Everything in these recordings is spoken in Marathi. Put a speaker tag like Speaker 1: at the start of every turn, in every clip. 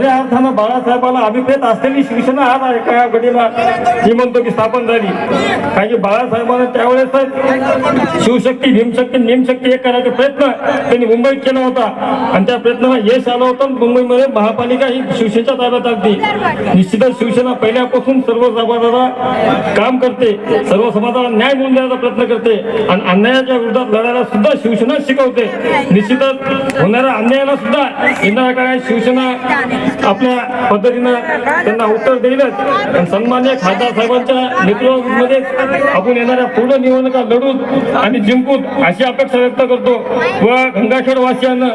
Speaker 1: खऱ्या अर्थानं बाळासाहेबाला अभिप्रेत असलेली शिवसेना आज आहे का घडीला? मी म्हणतो की स्थापन झाली. कारण की बाळासाहेबांना त्यावेळेस शिवशक्ती भीमशक्ती निमशक्ती एक करायचा प्रयत्न त्यांनी मुंबईत केला होता. आणि त्या प्रयत्नाला यश आलं होतं मुंबईमध्ये महापालिका ही शिवसेनेच्या ताब्यात अगदी. निश्चितच शिवसेना पहिल्यापासून सर्व समाजाला काम करते सर्व समाजाला न्याय मिळवून देण्याचा प्रयत्न करते आणि अन्यायाच्या विरोधात लढायला सुद्धा शिवसेना शिकवते. निश्चितच होणाऱ्या अन्यायाला सुद्धा येणाऱ्या काळात शिवसेना आपल्या पद्धतीनं त्यांना उत्तर देईलच. सन्मान्य खासदार साहेबांच्या नेतृत्वामध्ये आपण येणाऱ्या पूर्ण निवडणुका लढून आणि जिंकून अशी अपेक्षा व्यक्त करतो. व गंगाखेड वासियांना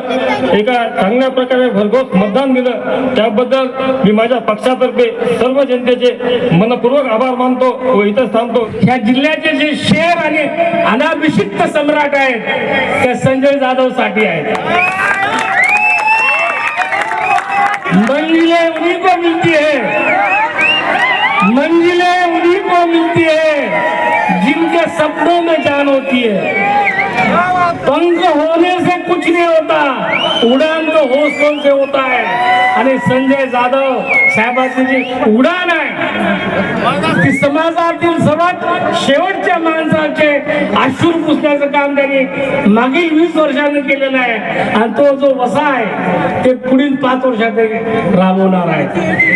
Speaker 1: एका चांगल्या प्रकारे भरघोस मतदान दिलं. त्याबद्दल मी माझ्या पक्षातर्फे सर्व जनतेचे मनपूर्वक आभार मानतो व इथं थांबतो.
Speaker 2: या जिल्ह्याचे जे शेर आणि अनाभिषिक्त सम्राट आहेत ते संजय जाधवसाठी आहेत. मंजिलें उन्हीं को मिलती है मंजिलें उन्हीं को मिलती है जिनके सपनों में जान होती है पंख होने से कुछ नहीं होता उड़ान तो हौसलों से होता है? आणि संजय जाधव साहेबांची जी उडान आहे ती समाजातील सर्वात शेवटच्या माणसाचे अश्रू पुसण्याचं काम त्यांनी मागील वीस वर्षांनी केलेलं आहे. आणि तो जो वसा आहे ते पुढील पाच वर्षात राबवणार आहे.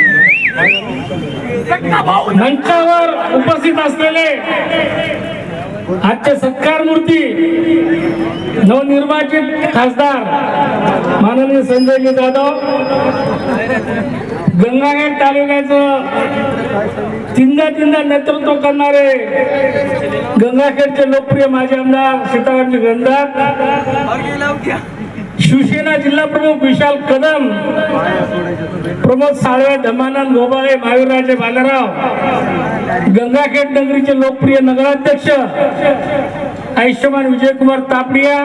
Speaker 2: मंचावर उपस्थित असलेले आजचे सत्कार मूर्ती नवनिर्वाचित खासदार माननीय संजयजी जाधव गंगाखेड तालुक्याचं तीनदा तीनदा नेतृत्व करणारे गंगाखेडचे लोकप्रिय माजी आमदार सीतारामजी गंधार. शिवसेना जिल्हा प्रमुख विशाल कदम प्रमोद साळवे धमानंद गोबाळे महावीरराजे बालाराव गंगाखेड नगरीचे लोकप्रिय नगराध्यक्ष आयुष्यमान विजयकुमार तापडिया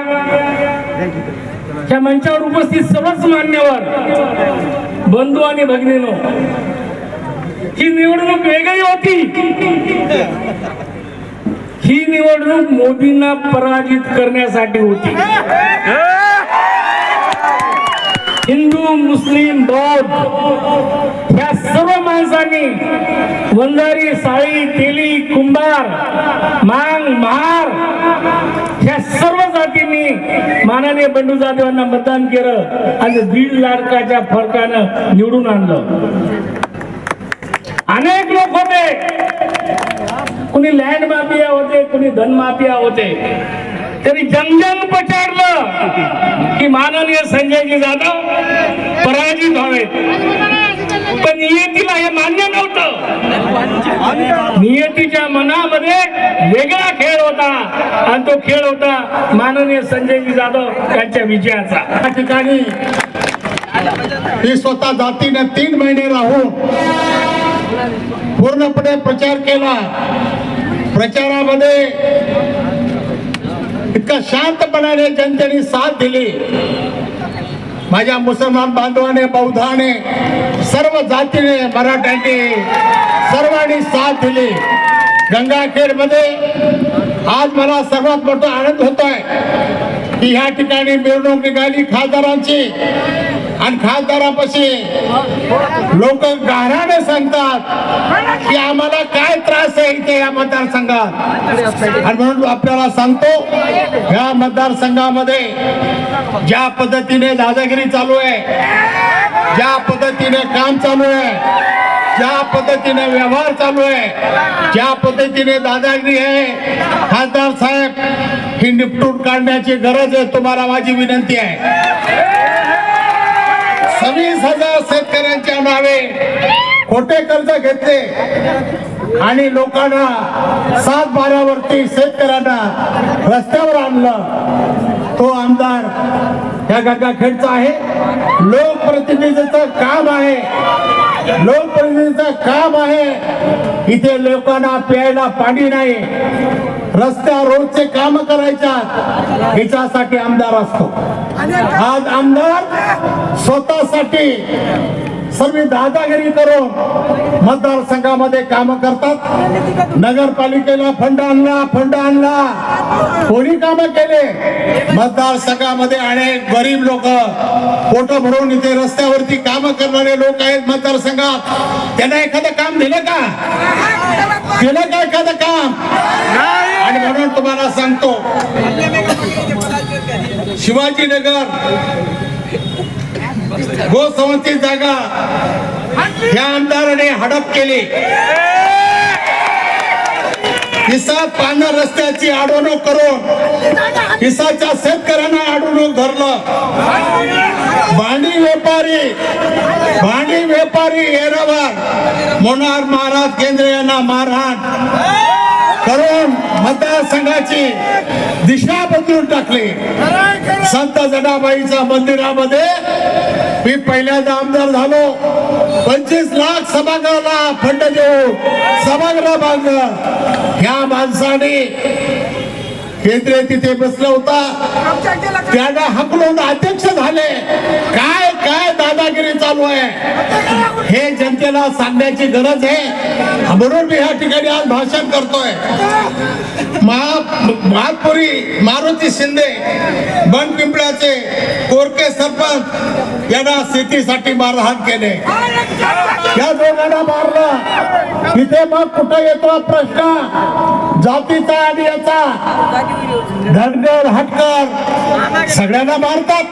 Speaker 2: या मंचावर उपस्थित सर्वच मान्यवर बंधू आणि भगिनीनो ही निवडणूक वेगळी होती. ही निवडणूक मोदींना पराजित करण्यासाठी होती. हिंदू मुस्लिम बौद्ध या सर्व माणसांनी वंजारी साळी तेली कुंभार मांग महार या सर्व जातींनी माननीय बंडू जाधवांना मतदान केलं आणि दीड लाखाच्या फरकानं निवडून आणलं. अनेक लोक होते. कुणी लँड माफिया होते कुणी धन माफिया होते. तरी जंगल पछाडलं की माननीय संजयजी जाधव पराजित व्हावेत पण नियतीला हे मान्य नव्हतं. नियतीच्या मनामध्ये वेगळा खेळ होता. आणि तो खेळ होता माननीय संजयजी जाधव यांच्या विजयाचा.
Speaker 3: त्या ठिकाणी मी स्वतः जातीने तीन महिने राहून पूर्णपणे प्रचार केला. प्रचारामध्ये इतका शांतपणाने जनतेने साथ दिली. माझ्या मुसलमान बांधवाने बौद्धाने सर्व जातीने मराठ्यांनी सर्वांनी साथ दिली. गंगाखेडमध्ये आज मला सर्वात मोठा आनंद होतोय की ह्या ठिकाणी मिरवणूक निघाली खासदारांची. आणि खासदारापाशी लोक गाऱ्हाने सांगतात की आम्हाला काय त्रास आहे इथे या मतदारसंघात. आणि म्हणून आपल्याला सांगतो या मतदारसंघामध्ये ज्या पद्धतीने दादागिरी चालू आहे ज्या पद्धतीने काम चालू आहे ज्या पद्धतीने व्यवहार चालू आहे ज्या पद्धतीने दादागिरी आहे खासदार साहेब ही निपटून काढण्याची गरज आहे तुम्हाला माझी विनंती आहे. सव्वीस हजार शेतकऱ्यांच्या नावे खोटे कर्ज घेतले. आणि लोकांना सात बारावरती शेतकऱ्यांना रस्त्यावर आणलं. तो आमदार या गंगाखेडचा आहे. लोकप्रतिनिधीचं काम आहे. लोकप्रतिनिधीचं काम आहे. इथे लोकांना प्यायला पाणी नाही. रस्त्यावर रोजचे काम करायच्या हिच्यासाठी आमदार असतो. आज आमदार स्वतःसाठी सर्व दादागिरी करून मतदारसंघामध्ये काम करतात. नगरपालिकेला फंड आणला फंड आणला. कोणी काम केले? मतदारसंघामध्ये अनेक गरीब लोक पोट भरून इथे रस्त्यावरती काम करणारे लोक आहेत मतदारसंघात. त्यांना एखादं काम दिलं का? केलं का एखादं काम? आणि म्हणून तुम्हाला सांगतो शिवाजीनगर गोसंवती जागा या आमदाराने हडप केली. हिसाब पाना रस्त्याची आडवणूक करून हिसाच्या शेतकऱ्यांना आडवणूक धरलं. भांडी व्यापारी भांडी व्यापारी येरावर मोनार महाराज केंद्र यांना मारहाण. करून मतदारसंघाची दिशा बदलून टाकली. संत जनाबाईच्या मंदिरामध्ये मी पहिल्यांदा आमदार झालो. पंचवीस लाख सभागृहाला फंड देऊ सभागृह बांधलं. ह्या माणसाने केंद्रीय तिथे बसला होता. त्याला हकलून अध्यक्ष झाले. काय चालू आहे. हे जनतेला सांगण्याची गरज आहे. म्हणून मी या ठिकाणी आज भाषण करतोय. महापुरी मारुती शिंदे बनपिंपळाचे कोरके सरपंच यांना शेतीसाठी मारहाण केले. या दोघांना मारलं. इथे मग कुठं येतो प्रश्न? जातीचा आणि याचा धनगर हटकर. सगळ्यांना मारतात.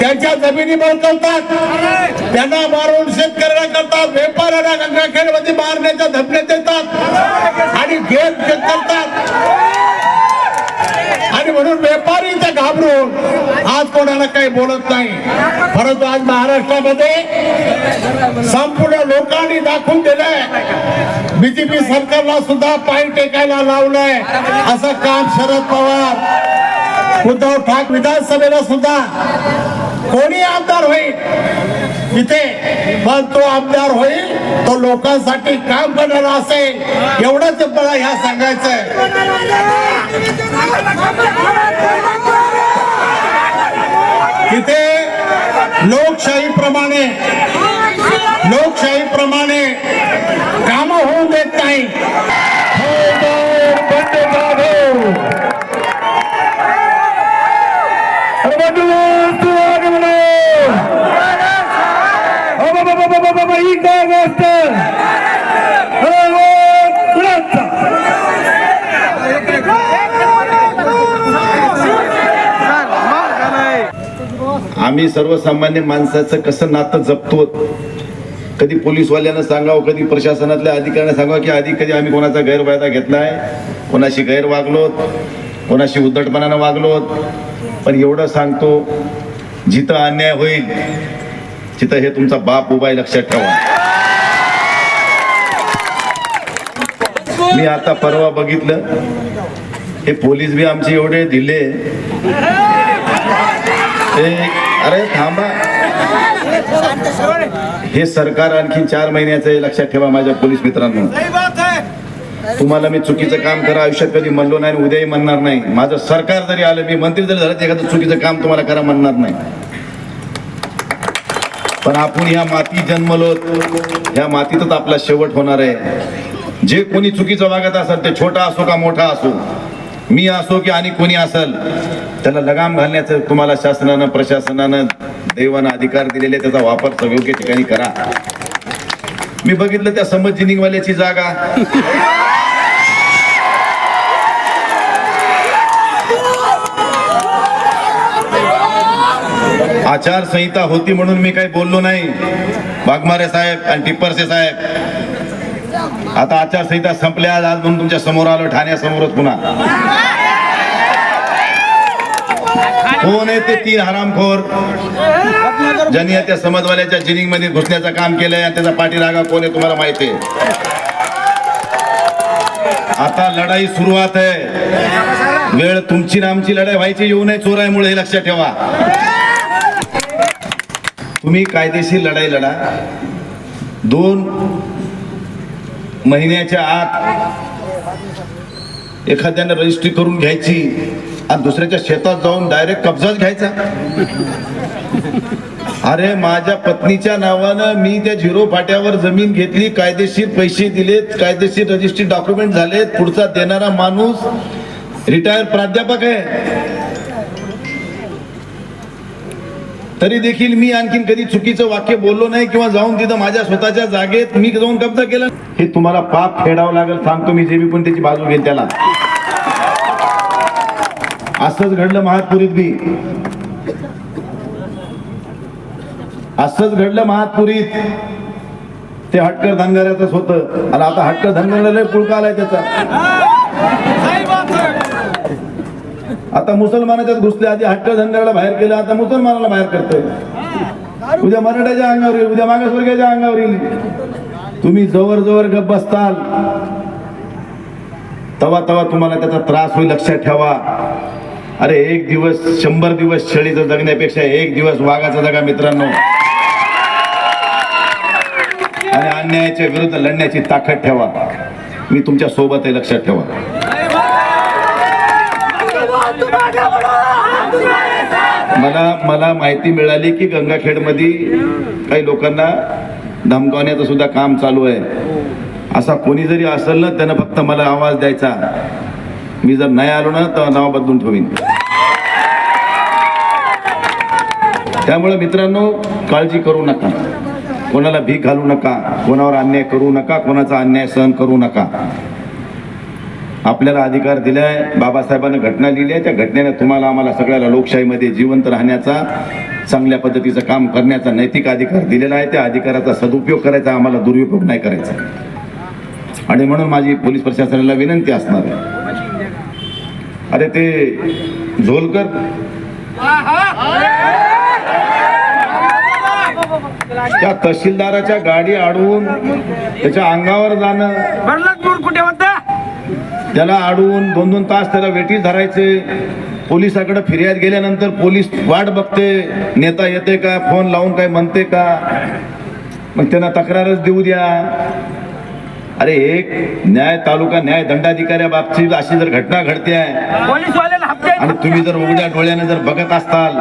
Speaker 3: त्यांच्या जमिनी बळकवतात त्यांना मारून शेतकऱ्यांना करतात. व्यापाऱ्यांना गंगाखेडमध्ये मारण्याच्या धमक्या देतात. आणि घेत घेत करतात. आणि म्हणून व्यापारी ते घाबरून आज कोणाला काही बोलत नाही. परंतु आज महाराष्ट्रामध्ये संपूर्ण लोकांनी दाखवून दिलंय. बीजेपी सरकारला सुद्धा पाय टेकायला लावलंय. असं काम शरद पवार उद्धव ठाकरे विधानसभेला सुद्धा कोणी आमदार होईल? इथे पण तो आमदार होईल तो लोकांसाठी काम करणारा असेल. एवढंच मला ह्या सांगायचंय. तिथे लोकशाही प्रमाणे लोकशाही प्रमाणे काम होऊन देत नाही.
Speaker 1: ही काय गोष्ट
Speaker 4: आम्ही सर्वसामान्य माणसाचं कसं नातं जपतो कधी पोलीसवाल्यानं सांगावं कधी प्रशासनातल्या अधिकाऱ्यांना सांगावं की आधी कधी आम्ही कोणाचा गैरफायदा घेतलाय कोणाशी गैर वागलोत कोणाशी उद्धटपणानं वागलोत. पण एवढं सांगतो जिथं अन्याय होईल तिथं हे तुमचा बाप उभा आहे लक्षात ठेवा. मी आता परवा बघितलं. हे पोलीस बी आमचे एवढे दिले. हे अरे थांबा. हे सरकार आणखी चार महिन्याचं आहे लक्षात ठेवा माझ्या पोलीस मित्रांनो. तुम्हाला मी चुकीचं काम करा आयुष्यात कधी म्हणलो नाही उद्याही म्हणणार नाही. माझं सरकार जरी आलं मी मंत्री जरी झालं तर एखादं चुकीचं काम तुम्हाला करा म्हणणार नाही. पण आपण ह्या माती जन्मलो ह्या मातीतच आपला शेवट होणार आहे. जे कोणी चुकीचं वागत असेल ते छोटा असो का मोठा असो मी असो की आणि कोणी असेल त्याला लगाम घालण्याचं तुम्हाला शासनानं प्रशासनानं देवानं अधिकार दिलेले त्याचा वापर योग्य ठिकाणी करा. मी बघितलं त्या समज जिनिंगवाल्याची जागा. आचारसंहिता होती म्हणून मी काही बोललो नाही. वाघमारे साहेब आणि टिप्परसे साहेब. आता आचारसंहिता संपल्या आज म्हणून तुमच्यासमोर आलो ठाण्यासमोरच पुन्हा. कोण आहे ते तीन हरामखोर? ज्यांनी त्या समजवाल्याच्या जिनिंगमध्ये घुसण्याचं काम केलंय आणि त्याचा पाठीरागा कोण आहे तुम्हाला माहिती आहे? आता लढाई सुरुवात आहे. वेळ तुमची ना आमची लढाई व्हायची येऊ नये चोरायमुळे हे लक्षात ठेवा. तुम्ही कायदेशीर लढाई लढा. दोन महिन्याच्या आत एखाद्याने रजिस्ट्री करून घ्यायची आणि दुसऱ्याच्या शेतात जाऊन डायरेक्ट कब्जाच घ्यायचा. अरे माझ्या पत्नीच्या नावानं मी त्या झिरो फाट्यावर जमीन घेतली कायदेशीर पैसे दिलेत कायदेशीर रजिस्ट्री डॉक्युमेंट झालेत पुढचा देणारा माणूस रिटायर प्राध्यापक आहे. तरी देखील मी आणखीन कधी चुकीचं वाक्य बोललो नाही किंवा जाऊन तिथं माझ्या स्वतःच्या जागेत मी जाऊन कब्जा केला हे तुम्हाला पाप फेडावं लागेल सांगतो मी जे बी पण त्याची बाजू घेईल त्याला. असंच घडलं महातपुरीत बी. असंच घडलं महातपुरीत. ते हटकर धनगराचंच होतं. आणि आता हटकर धनगराला पुळका आलाय त्याचा. आता मुसलमानाच्यात घुसले आधी हट्ट धंद्याला बाहेर केलं आता मुसलमानाला बाहेर करतोय. उद्या मराठ्याच्या अंगावर येईल उद्या मागासवर्गीयाच्या अंगावर येईल. तुम्ही जवळ जवळ गप बसताल. तवा तवा तुम्हाला त्याचा त्रास होईल लक्षात ठेवा. अरे एक दिवस शंभर दिवस शेळीचं जगण्यापेक्षा एक दिवस वाघाचा जगा मित्रांनो. आणि अन्यायाच्या विरुद्ध लढण्याची ताकद ठेवा. मी तुमच्यासोबत आहे लक्षात ठेवा. मला मला माहिती मिळाली की गंगाखेडमध्ये काही लोकांना धमकावण्याचं सुद्धा काम चालू आहे. असा कोणी जरी असेल ना त्यानं फक्त मला आवाज द्यायचा. मी जर नाही आलो ना तर नाव बदलून ठेवीन. त्यामुळे मित्रांनो काळजी करू नका. कोणाला भीक घालू नका. कोणावर अन्याय करू नका. कोणाचा अन्याय सहन करू नका. आपल्याला अधिकार दिलाय बाबासाहेबांनी घटना लिहिली आहे. त्या घटनेने तुम्हाला आम्हाला सगळ्याला लोकशाहीमध्ये जिवंत राहण्याचा चांगल्या पद्धतीचं काम करण्याचा नैतिक अधिकार दिलेला आहे. त्या अधिकाराचा सदुपयोग करायचा आम्हाला दुरुपयोग नाही करायचा. आणि म्हणून माझी पोलीस प्रशासनाला विनंती असणार आहे. अरे ते झोलकर? त्या तहसीलदाराच्या गाडी अडवून त्याच्या अंगावर जाणं.
Speaker 2: कुठे?
Speaker 4: त्याला अडवून दोन दोन तास त्याला वेटीस धरायचे. पोलिसाकडे फिर्याद गेल्यानंतर पोलीस वाट बघते. नेता येते का? फोन लावून काय म्हणते का? मग त्यांना तक्रारच देऊ द्या. अरे एक न्याय तालुका न्याय दंडाधिकाऱ्या बाबतीत अशी जर घटना घडते आहे आणि तुम्ही जर उघड्या डोळ्याने जर बघत असताल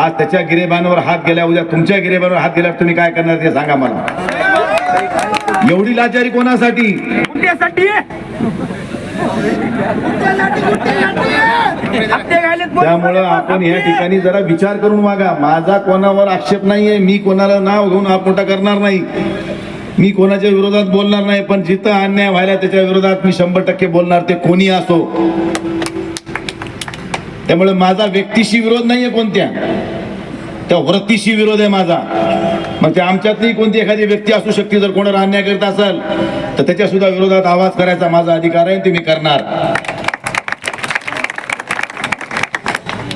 Speaker 4: आज त्याच्या गिरेबांवर हात गेल्या उद्या तुमच्या गिरेबांवर हात गेल्यावर तुम्ही काय करणार ते सांगा मला. एवढी लाचारी कोणासाठी? त्यामुळं आपण या ठिकाणी जरा विचार करून वागा. माझा कोणावर आक्षेप नाहीये मी कोणाला नाव घेऊन हा मोठा करणार नाही. मी कोणाच्या विरोधात बोलणार नाही पण जिथं अन्याय व्हायला त्याच्या विरोधात मी शंभर टक्के बोलणार ते कोणी असो. त्यामुळे माझा व्यक्तीशी विरोध नाहीये कोणत्या. त्या वृत्तीशी विरोध आहे माझा. मग त्या आमच्यातली कोणती एखादी व्यक्ती असू शकते जर कोणाला अन्याय करत असेल तर त्याच्या सुद्धा विरोधात आवाज करायचा माझा अधिकार आहे ते मी करणार.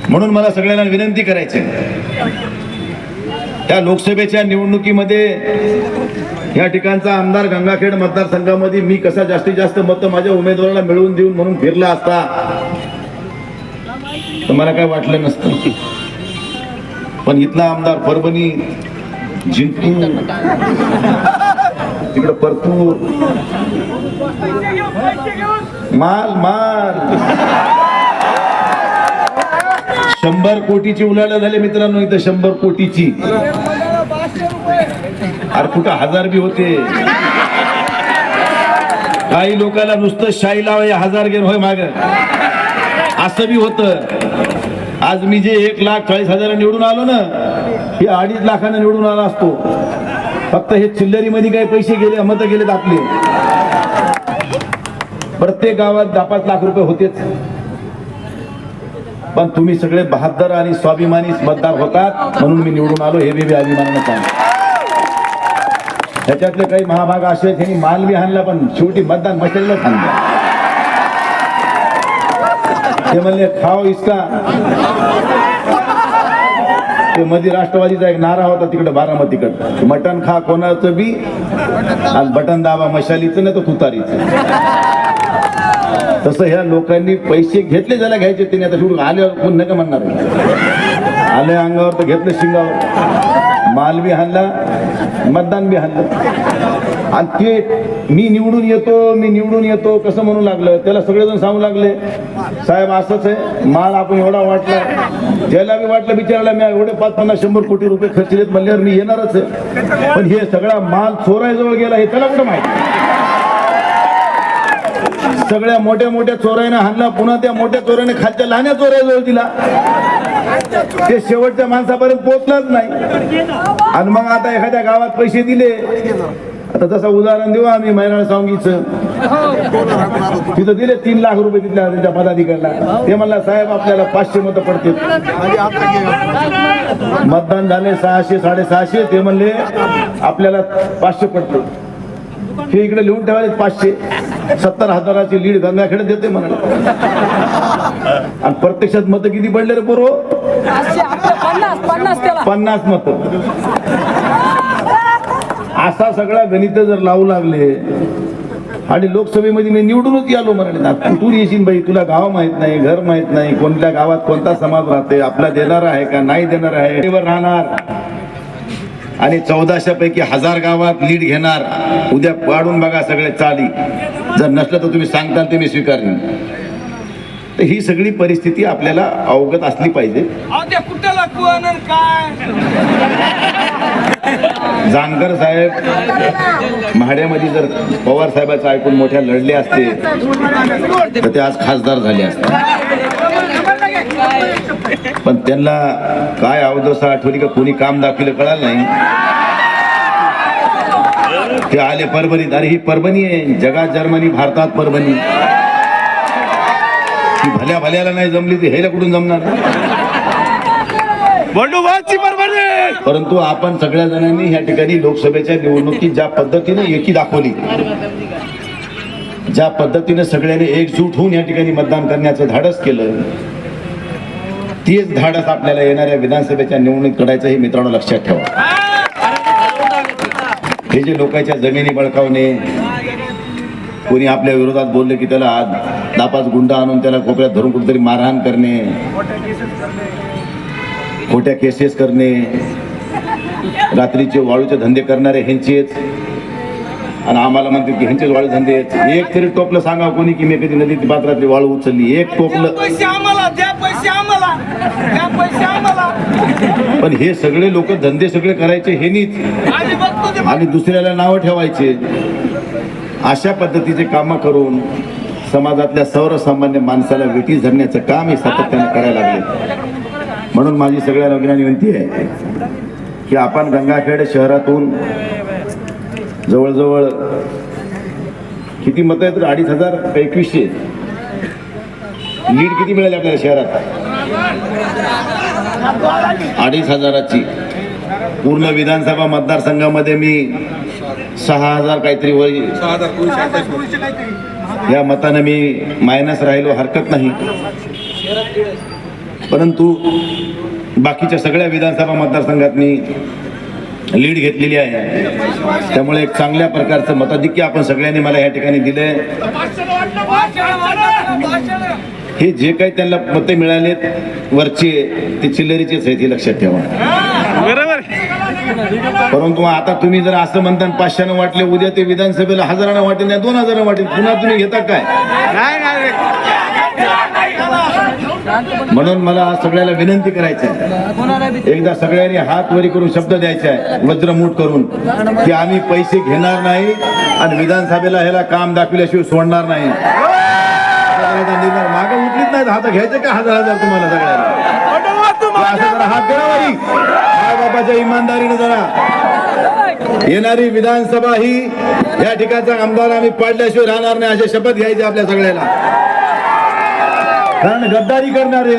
Speaker 4: म्हणून मला सगळ्यांना विनंती करायची त्या लोकसभेच्या निवडणुकीमध्ये या ठिकाणचा आमदार गंगाखेड मतदारसंघामध्ये मी कसा जास्तीत जास्त मत माझ्या उमेदवाराला मिळवून देऊन म्हणून फिरला असता तर मला काय वाटलं नसतं. पण इथला आमदार परभणी जिंतूर तिकडं परतूर माल माल. शंभर कोटीची उलाढा झाले मित्रांनो इथं शंभर कोटीची. अरे कुठं हजार बी होते. काही लोकांना नुसतं शाई लावाय हजार घेऊन होय माग. असं बी होतं. आज मी जे एक लाख चाळीस हजार निवडून आलो ना हे अडीच लाखानं निवडून आला असतो. फक्त हे चिल्लरीमध्ये काही पैसे गेले मत गेलेत आपले. प्रत्येक गावात दहा पाच लाख रुपये होतेच. पण तुम्ही सगळे बहादर आणि स्वाभिमानी मतदार होतात म्हणून मी निवडून आलो हे बी अभिमानानं सांग त्याच्यातले काही महाभाग असे त्यांनी ह्यांनी माल बी आणला पण शेवटी मतदान मशालीला थांबलं ते म्हणले खाओ इसका। ते मध्ये राष्ट्रवादीचा एक नारा होता तिकडे बारामतीकडे. मटण खा कोणाचं बी. आणि बटन दाबा मशालीचं नाही तर तुतारीचं. तसं ह्या लोकांनी पैसे घेतले ज्याला घ्यायचे त्यांनी आता आल्यावर कोण नका म्हणणार आले अंगावर तर घेतलं शिंगावर. माल बी हाणला मतदान बी हाणलं. आणि ते मी निवडून येतो मी निवडून येतो कसं म्हणू लागलं? त्याला सगळेजण सांगू लागले साहेब असंच आहे. माल आपण एवढा वाटला. त्याला बी वाटलं बिचारायला मी एवढे पाच पन्नास शंभर कोटी रुपये खर्चलेत म्हणल्यावर मी येणारच आहे. पण हे सगळा माल चोरायजवळ गेला हे त्याला कुठं माहिती? सगळ्या मोठ्या मोठ्या चोराईने हाणला पुन्हा त्या मोठ्या चोराने खालच्या लहान्या चोराजवळ दिला. ते शेवटच्या माणसापर्यंत पोहोचलाच नाही. आणि मग आता एखाद्या गावात पैसे दिले. आता तसं उदाहरण देऊ आम्ही मैराळ सांगीचं तिथं दिले तीन लाख रुपये तिथल्या त्यांच्या पदाधिकाऱ्याला. ते म्हणला साहेब आपल्याला पाचशे मतं पडतील. मतदान झाले सहाशे साडेसहाशे. ते म्हणले आपल्याला पाचशे पडते हे इकडे लिहून ठेवायचे पाचशे. सत्तर हजाराची लीड गंगाखेडे देते म्हणाले. आणि प्रत्यक्षात मतं किती पडले रे पूर्व?
Speaker 5: पन्नास
Speaker 4: मत. असा सगळा गणित जर लावू लागले आणि लोकसभेमध्ये मी निवडूनच आलो म्हणाले ना कुठून येशील बाई तुला गाव माहीत नाही घर माहीत नाही कोणत्या गावात कोणता समाज राहते आपला देणार आहे का नाही देणार आहे राहणार. आणि चौदाशे पैकी हजार गावात लीड घेणार. उद्या पाडून बघा सगळे चाली. जर नसलं तर तुम्ही सांगताल ते मी स्वीकारेन तर ही सगळी परिस्थिती आपल्याला अवगत असली पाहिजे. जानकर साहेब म्हाड्यामध्ये जर पवार साहेबाचं ऐकून मोठ्या लढले असते तर ते आज खासदार झाले असते पण त्यांना काय अवदसा आठवली का कोणी काम दाखवलं कळालं नाही. ते आले परभणीत. अरे ही परभणी आहे. जगात जर्मनी भारतात परभणी. ती भल्या भल्याला नाही जमली ती ह्याला कुठून जमणार परंतु आपण सगळ्या जणांनी या ठिकाणी लोकसभेच्या निवडणुकीत ज्या पद्धतीने एकी दाखवली ज्या पद्धतीने सगळ्यांनी एकजूट होऊन या ठिकाणी मतदान करण्याचं धाडस केलं तीच धाडस आपल्याला येणाऱ्या विधानसभेच्या निवडणूक करायचं हे मित्रांनो लक्षात ठेवा. हे जे लोकांच्या जमिनी बळकावणे कोणी आपल्या विरोधात बोलले की त्याला आज दापाच गुंडा आणून त्याला कोपऱ्यात धरून कुठेतरी मारहाण करणे खोट्या केसेस करणे रात्रीचे वाळूचे धंदे करणारे ह्यांचेच. आणि आम्हाला म्हणते की ह्यांचेच वाळू धंदे आहेत. एक तरी टोपलं सांगा कोणी की मी कधी नदीत पात्रातली वाळू उचलली. एक टोपलं
Speaker 6: पैसे आम्हाला. पैसे आम्हाला.
Speaker 4: पण हे सगळे लोक धंदे सगळे करायचे हे नीच आणि दुसऱ्याला नावं ठेवायचे. अशा पद्धतीचे कामं करून समाजातल्या सर्वसामान्य माणसाला वेठी धरण्याचं काम हे सातत्याने करायला लागले. म्हणून माझी सगळ्या लोकांना विनंती आहे की आपण गंगाखेड शहरातून जवळजवळ किती मतं आहेत अडीच हजार? एकवीसशे. लीड किती मिळाली आपल्याला शहरात? अडीच हजाराची. पूर्ण विधानसभा मतदारसंघामध्ये मी सहा हजार काहीतरी वर या मतानं मी मायनस राहिलो हरकत नाही. परंतु बाकीच्या सगळ्या विधानसभा मतदारसंघात मी लीड घेतलेली आहे. त्यामुळे एक चांगल्या प्रकारचं मताधिक्य आपण सगळ्यांनी मला या ठिकाणी दिलंय. हे जे काही त्यांना मते मिळालेत वरचे ते चिल्लरीचेच आहेत हे लक्षात ठेवा. परंतु आता तुम्ही जर असं म्हणता पाचशेनं वाटले उद्या ते विधानसभेला हजारानं वाटेल नाही दोन हजारानं वाटेल पुन्हा तुम्ही घेता काय? म्हणून मला सगळ्याला विनंती करायची आहे. एकदा सगळ्यांनी हात वरी करून शब्द द्यायचे आहे वज्रमूठ करून की आम्ही पैसे घेणार नाही आणि विधानसभेला ह्याला काम दाखविल्याशिवाय सोडणार नाही. मागे उठलीच हात घ्यायचे का हजार हजार तुम्हाला सगळ्यांना? असं जरा हात बाबाच्या इमानदारीने जरा येणारी विधानसभा ही या ठिकाणचा आमदार आम्ही पाडल्याशिवाय राहणार नाही अशी शपथ घ्यायची आपल्या सगळ्याला कारण गद्दारी करणारे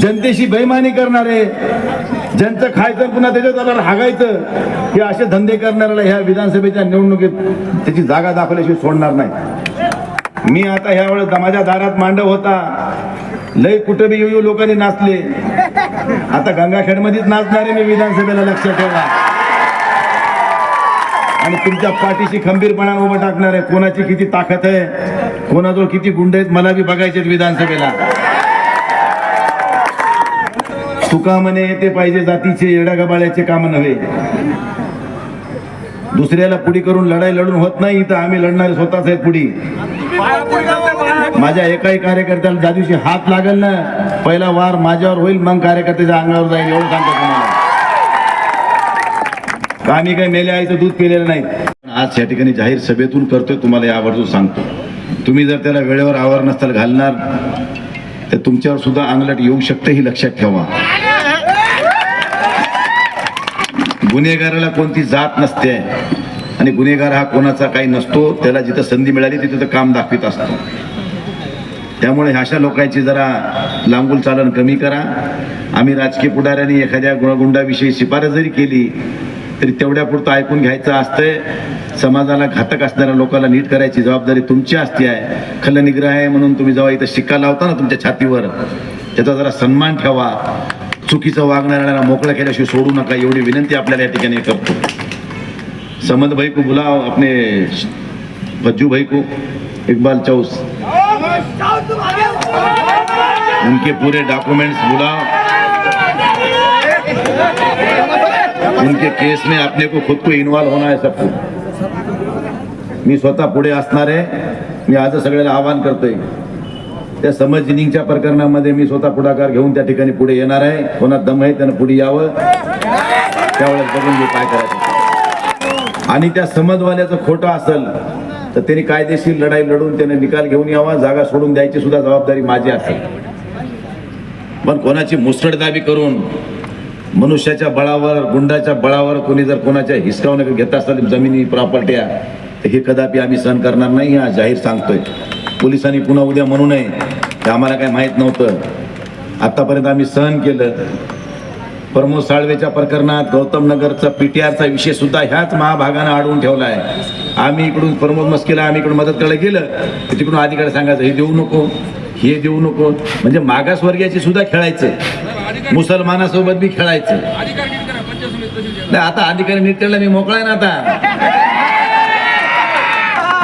Speaker 4: जनतेशी बैमानी करणारे ज्यांचं खायचं पुन्हा त्याच्यात आल्यावर हागायचं हे असे धंदे करणाऱ्याला ह्या विधानसभेच्या निवडणुकीत त्याची जागा दाखवल्याशिवाय सोडणार नाही. मी आता ह्या वेळेस माझ्या दारात मांडव होता. लय कुठं बी येऊ लोकांनी नाचले. आता गंगाखेडमध्येच नाचणारे मी विधानसभेला लक्ष ठेवा. आणि तुमच्या पाठीशी खंबीरपणा उभं टाकणार आहे. कोणाची किती ताकद आहे? कोणाजवळ किती गुंड आहेत? मला बी बघायचे विधानसभेला. तुका म्हणे ते पाहिजे जातीचे येड्यागबाळ्याचे काम नव्हे. दुसऱ्याला पुढी करून लढाई लढून होत नाही. इथं आम्ही लढणारे स्वतःच आहेत पुढी. माझ्या एकाही कार्यकर्त्याला ज्या दिवशी हात लागेल ना पहिला वार माझ्यावर होईल मग कार्यकर्त्याच्या अंगावर जाईल एवढं सांगतो तुम्हाला. का मी काही मेले आईचं दूध पिलेलं नाही? आज या ठिकाणी जाहीर सभेतून करतोय तुम्हाला या आवर्जून सांगतो. तुम्ही जर त्याला वेळेवर आवर नसताल घालणार तर तुमच्यावर सुद्धा अंगलट येऊ शकते ही लक्षात ठेवा. गुन्हेगाराला कोणती जात नसते. आणि गुन्हेगार हा कोणाचा काही नसतो त्याला जिथं संधी मिळाली तिथं तर काम दाखवित असतो. त्यामुळे अशा लोकांची जरा लांबूल चालन कमी करा. आम्ही राजकीय पुढाऱ्यांनी एखाद्या गुणगुंडाविषयी शिफारस जरी केली तरी तेवढ्या पुरतं ऐकून घ्यायचं असतंय. समाजाला घातक असणाऱ्या लोकांना नीट करायची जबाबदारी तुमची असते आहे. खलनिग्रह आहे म्हणून तुम्ही जेव्हा इथं शिक्का लावता ना तुमच्या छातीवर त्याचा जरा सन्मान ठेवा. चुकीचं वागणाऱ्याला मोकळं केल्याशिवाय सोडू नका एवढी विनंती आपल्याला या ठिकाणी करतो. समद भाई को बुलाओ अपने भज्जू भाई को। इकबाल चौस। उनके पूरे डॉक्यूमेंट्स बुलाओ। उनके केस में अपने को खुद को इन्वॉल्व होना है सबको। मी स्वतः पुढे असणार आहे. मी आज सगळ्याला आवाहन करतोय. त्या समज जिनिंगच्या प्रकरणामध्ये मी स्वतः पुढाकार घेऊन त्या ठिकाणी पुढे येणार आहे. कोणात दम आहे त्यानं पुढे यावं. त्यावेळेस बघून मी काय करायचं. आणि त्या समजवाल्याचं खोटं असेल तर त्यांनी कायदेशीर लढाई लढून त्याने निकाल घेऊन यावा जागा सोडून द्यायची सुद्धा जबाबदारी माझी असेल. पण कोणाची मुसळदाबी करून मनुष्याच्या बळावर गुंडाच्या बळावर कोणी जर कोणाच्या हिसकावून घेत असतात जमिनी प्रॉपर्ट्या तर हे कदापि आम्ही सहन करणार नाही हा जाहीर सांगतोय. पोलिसांनी पुन्हा उद्या म्हणू नये ते आम्हाला काय माहीत नव्हतं. आतापर्यंत आम्ही सहन केलं. प्रमोद साळवेच्या प्रकरणात गौतम नगरचा पीटीआरचा विषय सुद्धा ह्याच महाभागानं अडवून ठेवला आहे आम्ही इकडून प्रमोद मस्केला आम्ही इकडून मदत करायला गेलं तर तिकडून अधिकारी सांगायचं हे देऊ नको हे देऊ नको. म्हणजे मागासवर्गीयाची सुद्धा खेळायचं. मुसलमानासोबत बी खेळायचं. नाही आता अधिकारी नीट मी मोकळा ना आता.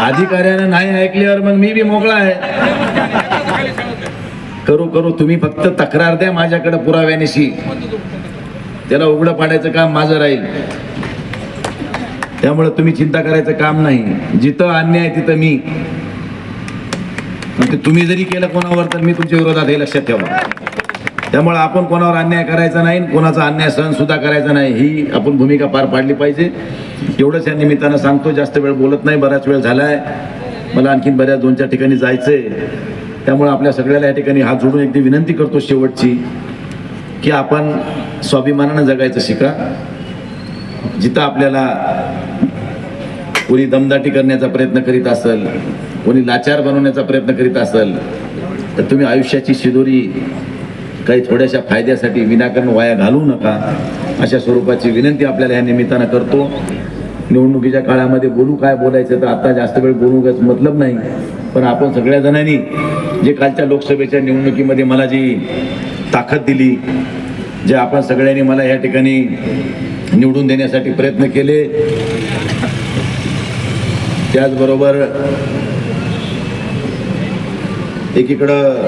Speaker 4: अधिकाऱ्यानं नाही ऐकल्यावर मग मी बी मोकळा आहे करू करू तुम्ही फक्त तक्रार द्या माझ्याकडे पुराव्यानिशी. त्याला उघडं पाडायचं काम माझं राहील. त्यामुळे तुम्ही चिंता करायचं काम नाही. जिथं अन्याय आहे तिथं मी. ते तुम्ही जरी केलं कोणावर तर मी तुमच्या विरोधात हे लक्षात ठेवा. त्यामुळे आपण कोणावर अन्याय करायचा नाही कोणाचा अन्याय सहन सुद्धा करायचा नाही. ही आपण भूमिका पार पाडली पाहिजे. एवढंच या निमित्तानं सांगतो जास्त वेळ बोलत नाही बराच वेळ झालाय. मला आणखीन बऱ्याच दोन चार ठिकाणी जायचंय. त्यामुळे आपल्या सगळ्याला या ठिकाणी हात जोडून एकदी विनंती करतो शेवटची. की आपण स्वाभिमानानं जगायचं शिका. जिथं आपल्याला कोणी दमदाटी करण्याचा प्रयत्न करीत असेल कोणी लाचार बनवण्याचा प्रयत्न करीत असेल तर तुम्ही आयुष्याची शिदोरी काही थोड्याशा फायद्यासाठी विनाकारण वाया घालवू नका. अशा स्वरूपाची विनंती आपल्याला या निमित्तानं करतो. निवडणुकीच्या काळामध्ये बोलू काय बोलायचं तर आता जास्त वेळ बोलू काय मतलब नाही. पण आपण सगळ्या जणांनी जे कालच्या लोकसभेच्या निवडणुकीमध्ये मला जी ताकद दिली जे आपण सगळ्यांनी मला या ठिकाणी निवडून देण्यासाठी प्रयत्न केले. त्याचबरोबर एकीकडं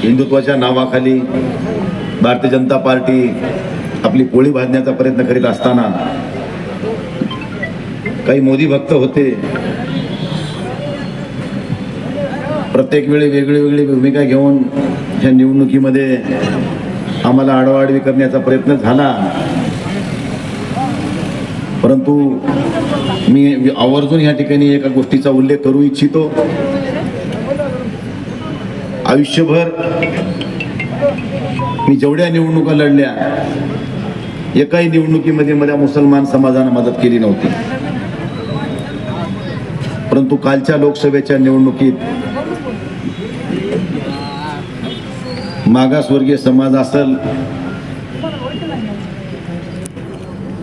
Speaker 4: हिंदुत्वाच्या नावाखाली भारतीय जनता पार्टी आपली पोळी भाजण्याचा प्रयत्न करीत असताना काही मोदी भक्त होते. प्रत्येक वेळी वेगळी वेगळी भूमिका घेऊन मागच्या निवडणुकीमध्ये आम्हाला आडवाडवी करण्याचा प्रयत्न झाला. परंतु मी आवर्जून या ठिकाणी एका गोष्टीचा उल्लेख करू इच्छितो. आयुष्यभर मी जेवढ्या निवडणुका लढल्या एकाही निवडणुकीमध्ये मला मुसलमान समाजानं मदत केली नव्हती. परंतु कालच्या लोकसभेच्या निवडणुकीत मागासवर्गीय समाज असल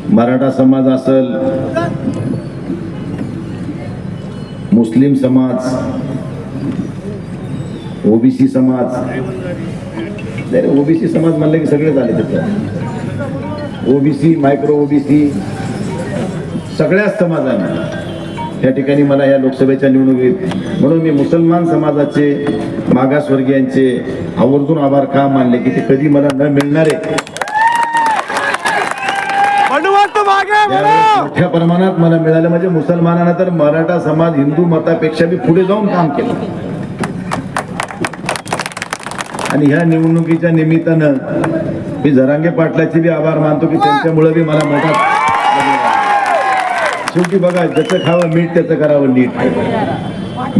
Speaker 4: मराठा समाज असल मुस्लिम समाज ओबीसी समाज. नाही ओबीसी समाज म्हणलं की सगळे झाले त्याच्यात ओबीसी मायक्रो ओबीसी सगळ्याच समाजांना. या ठिकाणी मला या लोकसभेच्या निवडणुकीत म्हणून मी मुसलमान समाजाचे मागासवर्गीयांचे आवर्जून आभार का मानले की ते कधी मला न मिळणार? आहे मोठ्या प्रमाणात मला मिळालं म्हणजे मुसलमानांना तर मराठा समाज हिंदू मतापेक्षा बी पुढे जाऊन काम केलं. आणि ह्या निवडणुकीच्या निमित्तानं मी झरांगे पाटलाचे बी आभार मानतो की त्यांच्यामुळे बी मला मोठा शेवटी बघा ज्याचं खावं मीठ त्याचं करावं नीट.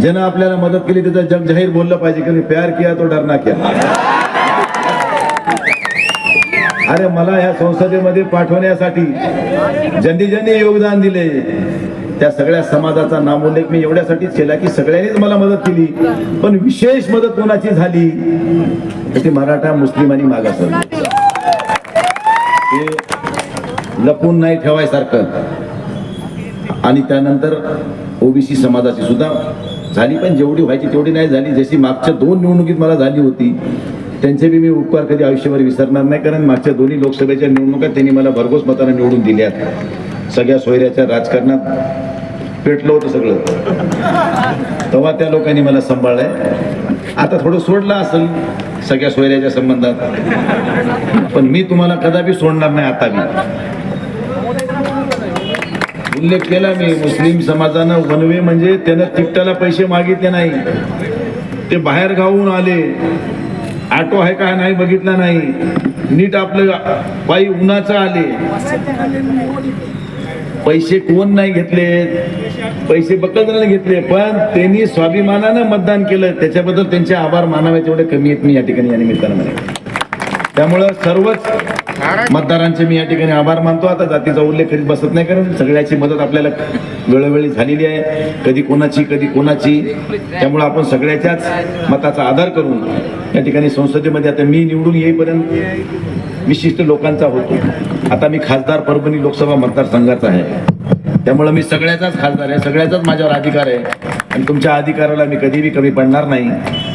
Speaker 4: ज्यानं आपल्याला मदत केली त्याचं जग जाहीर बोललं पाहिजे. की प्यार किया तो डरना किया. अरे मला या संसदेमध्ये पाठवण्यासाठी ज्यांनी ज्यांनी योगदान दिले त्या सगळ्या समाजाचा नामोल्लेख मी एवढ्यासाठीच केला की सगळ्यांनीच मला मदत केली. पण विशेष मदत कोणाची झाली? ती मराठा मुस्लिम आणि मागास लपून नाही ठेवायसारखं. आणि त्यानंतर ओबीसी समाजाची सुद्धा झाली पण जेवढी व्हायची तेवढी नाही झाली. जशी मागच्या दोन निवडणुकीत मला झाली होती त्यांचे बी मी उपकार कधी आयुष्यभर विसरणार नाही कारण मागच्या दोन्ही लोकसभेच्या निवडणुका त्यांनी मला भरघोस मताने निवडून दिल्यात. सगळ्या सोयऱ्याच्या राजकारणात पेटलं होतं सगळं. तेव्हा त्या लोकांनी मला सांभाळलंय. आता थोडं सोडलं असेल सगळ्या सोयऱ्याच्या संबंधात. पण मी तुम्हाला कदापि सोडणार नाही आता मी उल्लेख केला मी मुस्लिम समाजानं वनवे म्हणजे त्यानं तिकटाला पैसे मागितले नाही. ते बाहेर गावून आले. ऑटो आहे का नाही बघितला नाही. नीट आपलं बाई उन्हाचं आले. पैसे कोण नाही घेतले? पैसे बकलदाराने घेतले. पण त्यांनी स्वाभिमानानं मतदान केलं. त्याच्याबद्दल त्यांचे आभार मानावे तेवढे कमी आहेत मी या ठिकाणी या निमित्तानं त्यामुळं सर्वच मतदारांचे मी या ठिकाणी आभार मानतो. आता जातीचा उल्लेख करीत बसत नाही कारण सगळ्याची मदत आपल्याला वेळोवेळी झालेली आहे. कधी कोणाची कधी कोणाची. त्यामुळे आपण सगळ्याच्याच मताचा आधार करून या ठिकाणी संसदेमध्ये आता मी निवडून येईपर्यंत विशिष्ट लोकांचा होतो. आता मी खासदार परभणी लोकसभा मतदारसंघाचा आहे. त्यामुळे मी सगळ्याचाच खासदार आहे. सगळ्याचाच माझ्यावर अधिकार आहे. आणि तुमच्या अधिकाराला मी कधीही कमी पडणार नाही.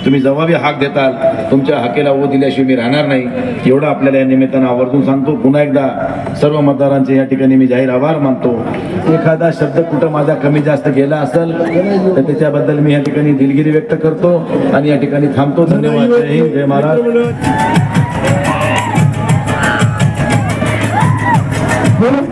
Speaker 4: तुम्ही जेव्हा बी हाक देताल तुमच्या हाकेला ओ दिल्याशिवाय मी राहणार नाही. एवढं आपल्याला या निमित्तानं आवर्जून सांगतो. पुन्हा एकदा सर्व मतदारांचे या ठिकाणी मी जाहीर आभार मानतो. एखादा शब्द कुठं माझा कमी जास्त गेला असेल तर त्याच्याबद्दल मी या ठिकाणी दिलगिरी व्यक्त करतो आणि या ठिकाणी थांबतो. धन्यवाद. जय हिंद जय महाराज
Speaker 3: बोला